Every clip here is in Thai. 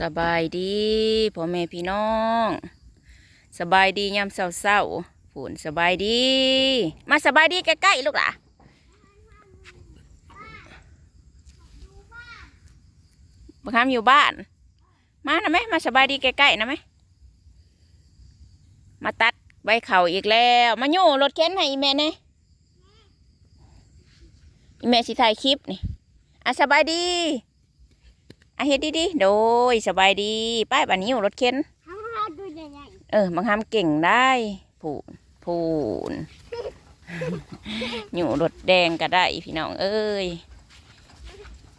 สบายดีพ่อแม่พี่น้อง สบายดียามเศร้าๆฝนสบายดี มาสบายดีใกล้ๆลูกหล่ะบังคับอยู่บ้าน มานะไหมมาสบายดีใกล้ๆนะไหมมาตัดใบเข่าอีกแล้ว มาโย่รถเข็นให้อีแม่เน่อีแม่สิถ่ายคลิปนี่อะสบายดี อาเฮ็ดดีๆโดยสบายดีป้ายบันนี้อยู่รถเข็นทำให้ดูใหญ่เออบางคำเก่งได้ผูนผูนอยู่รถแดงก็ได้พี่น้องเอ้ย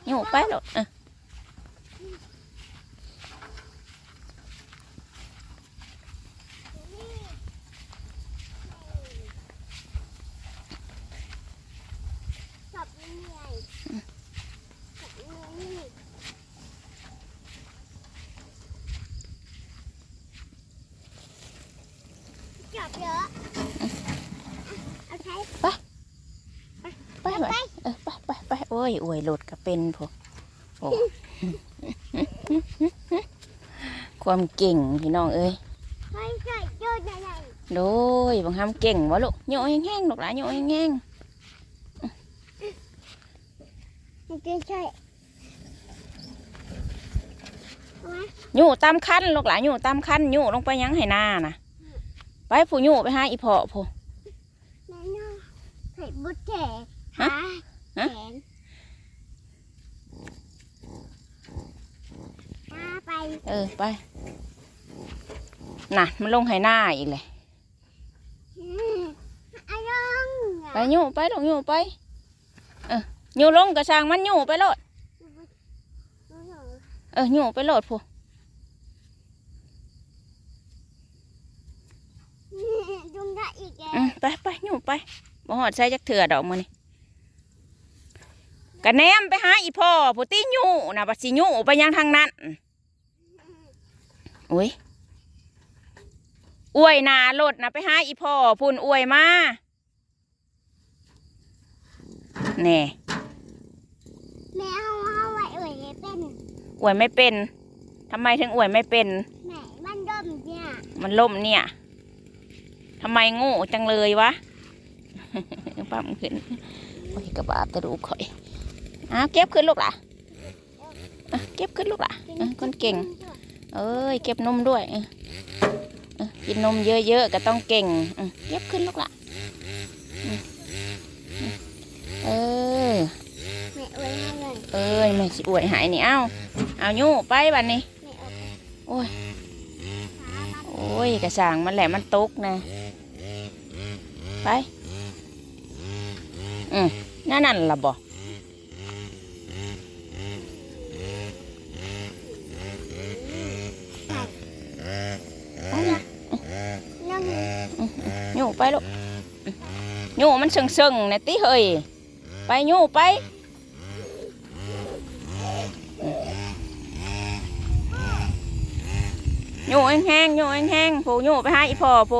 อยู่ไปหรอกเออ ๆจับเหนื่อยจับเหนื่อย จับเยอะโอเคไปไปเออไปไปไปโอ้ยอวยรถก็เป็นพวกโอ้ความเก่งพี่น้องเอ้ยให้ใส่เยอะใหญ่โดยบางคำเก่งวะลูกโยแห้งๆลูกหลานโยแห้งๆให้กินใช่เอาไหมๆโยตามคันลูกหลานโยตามคันโยลงไปยังให้หน้านะ ไปผู้โยไปหาอีเพาะผู้แม่น้องใส่บุตรแขนฮะขาฮะแขนตาไปเออไปน่ะมันลงให้หน้าอีกเลยอืมไอ้น้องไปโยู่ไปลงโยู่ไปเออโยู่ลงกระช่างมันโยู่ไปโลดเออโยู่ไปโลดพู จุงได้อีกแกอืมไปไปโยู่ไปบ่หอดใส่จักเถื่อดอกมันนี่กระแนมไปหาอีพ่อผู้ตีโยู่นะบัดสิโยู่ไปยังทางนั้นอุ้ยอวยหนาโลดนะไปหาอีพ่อพุ่นอวยมาแน่แม่เอาเอาไว้เอ่ยเป็นอวยไม่เป็นทำไมถึงอวยไม่เป็น แม่มันดมเนี่ย มันล่มเนี่ย ทำไมโง่จังเลยวะปั๊มขึ้นโอ้ยกระบาดตะดูข่อยอ้าวเก็บขึ้นลูกล่ะอะเก็บขึ้นลูกล่ะอะคนเก่ง เอ้ยเก็บนมด้วยกินนมเยอะๆก็ต้องเก่งเก็บขึ้นลูกล่ะเออแม่เอ้ยแม่สิอวยหายนี่เอ้าเอายู่ไปบัดนี้โอ้ยโอ้ยกระสางมันแหละมันตกนะ ไปอืมนั่นนั่นละบ่นั่งอยู่ไปลูกอยู่มันเชิงเชิงๆนะติเฮ้ยไปอยู่ไปอยู่แห้งๆอยู่แห้งผู้อยู่ไปใหาอีพ่อผู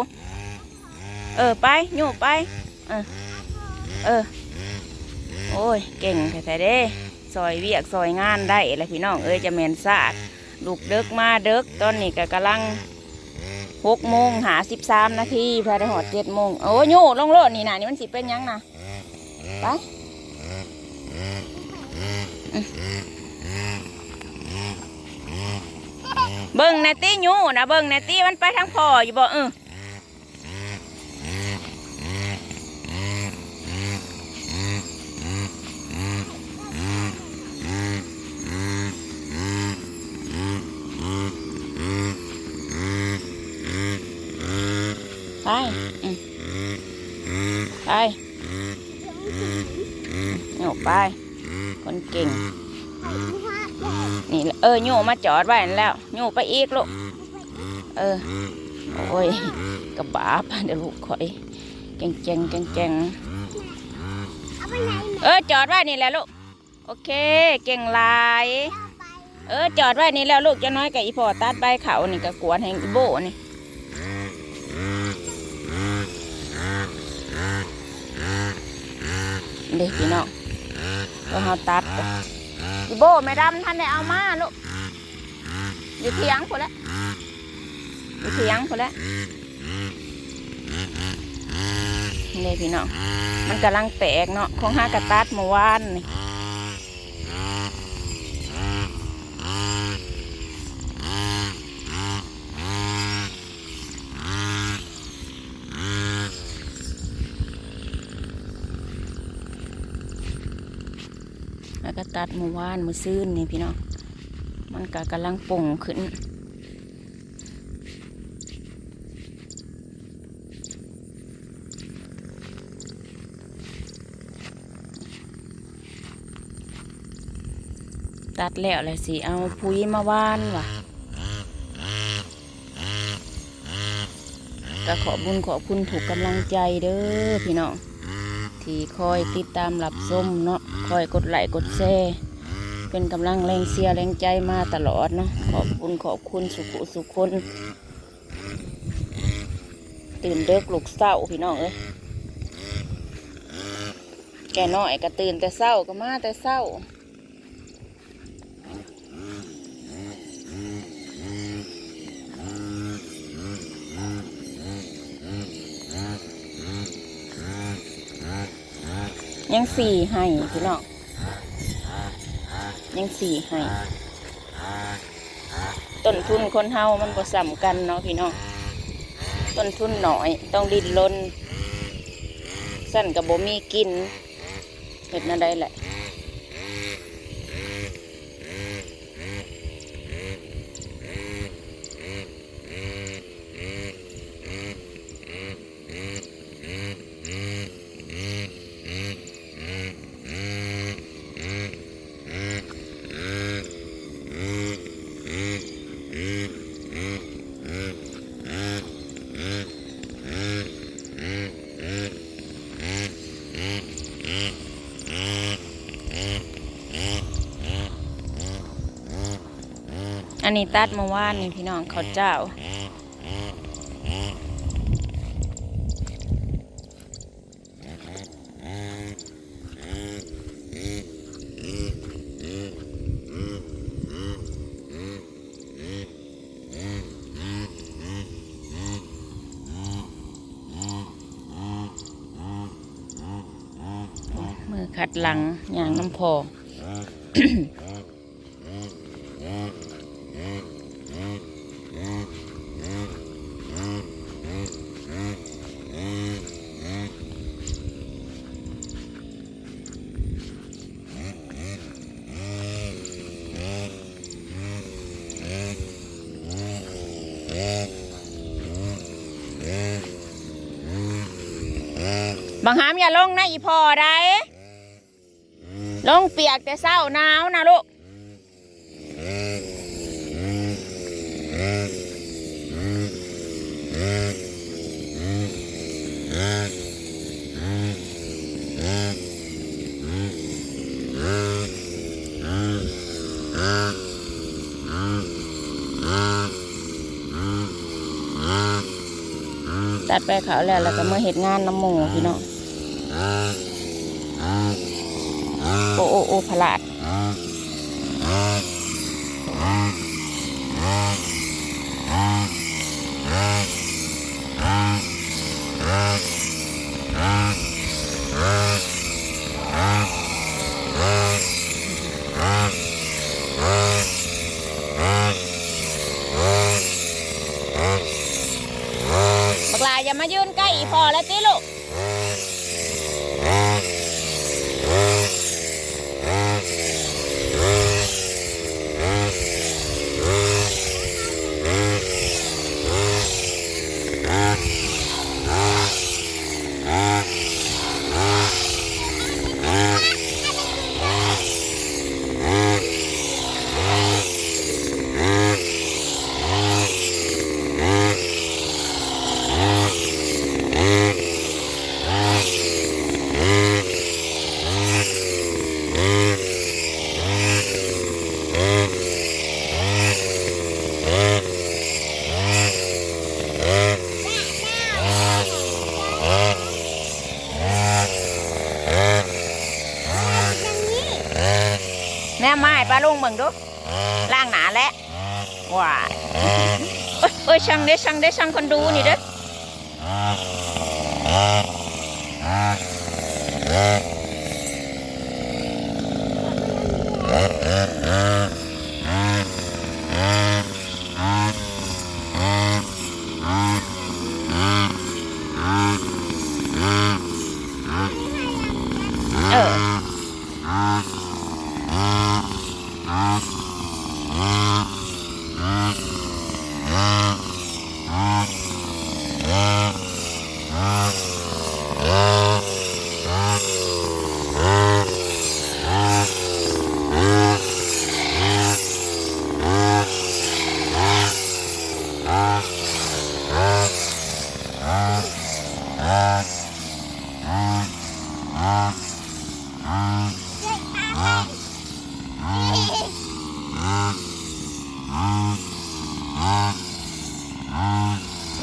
เออ ไปอยู่ไป เออ เออ โอ้ย เก่งแท้ๆเด้ซอยเวียกซอยงานได้แหละพี่น้องเอ้ยจะแมนซาดลูกเด็กมาเด็กตอนนี้ก็กำลังหกโมงหาสิบสามนาทีพอได้หอดเจ็ดโมงโอ้ยโย่ลงโลดนี่นะนี่มันสิเป็นยังนะไปเบิ่งแนตี้ยูนะเบิ่งแนตี้มันไปทางพ่ออยู่บ่เออ ไปไปโยไปคนเก่ง นี่เออโยมาจอดไว้แล้วโยไปอีกลูกเออ โอ้ยกระบาบเดี๋ยวลูกข่อยเก่งเก่งเก่งเก่งเออจอดไว้นี่แหละลูกโอเค เก่งลายเออจอดไว้นี่แล้วลูกจะน้อยกับอีพอตัดใบเขานี่กับกวนแห่งอีโบนี่ เด็กพี่น้องก็เขาตัดอีโบไม่ดำท่านได้เอามาลูกอยู่เทียงพอแล้วอยู่เทียงพอแล้วนี่เลยพี่น้องมันกำลังแตกเนาะของห้ากระตัดเมื่อวานนี่ แล้วก็ตัดมือว่านมือซื่นนี่พี่น้องมันก็กำลังป่งขึ้น ตัดแล้วเลยสิเอาปุ๋ยมาว่านว่ะก็ขอบุญขอบคุณถูกกำลังใจเด้อพี่น้อง ที่คอยติดตามรับชมเนาะคอยกดไลค์กดแชร์เป็นกำลังแรงเสียแรงใจมาตลอดเนาะขอบคุณขอบคุณสุขุสุขคนตื่นเด็กลูกเศร้าพี่น้องเอ้ยแกน้อยก็ตื่นแต่เศร้าก็มาแต่เศร้า ยังสี่ให้พี่น้องยังสี่ให้ต้นทุนคนเฮามันบ่ซ้ำกันเนาะพี่น้องต้นทุนหน่อย ต้องดิ้นรนสั้นกับบ่มีกินเห็ดนั่นได้แหละ อันนี้ตัดเมื่อวานนี่พี่น้องเขาเจ้า มือ ขัดหลังอย่างน้ำพอบางหามอย่าลงนะอีพอได้ ลงเปียกแต่เศร้าหนาวนะลูกตัดไปเขาแล้วแล้วก็มาเห็ดงานน้ำหมูพี่น้อง โอ้โอโอพลาดบักลาอย่ามายืนใกล้อีพอแล้วติลูก ปลาลุงเบิ่งดูล่างหนาแล้วว้าเอ้ยเอ้ยช่างเด้ช่างเด้ช่างคนดูนี่เด้อ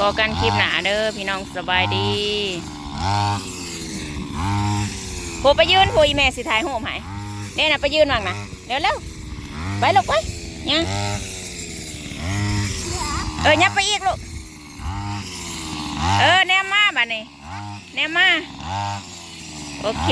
อกันคลิปหนาเด้อพี่น้องสบายดีโผไปยืนโผอีแม่สิถ่ายหูหายเนี่ยนะไปยืนวางนะเร็วเร็วๆไปลูกไปยังเออยับไปอีกลูกเออแนมมาบ้านี่แนมมาโอเค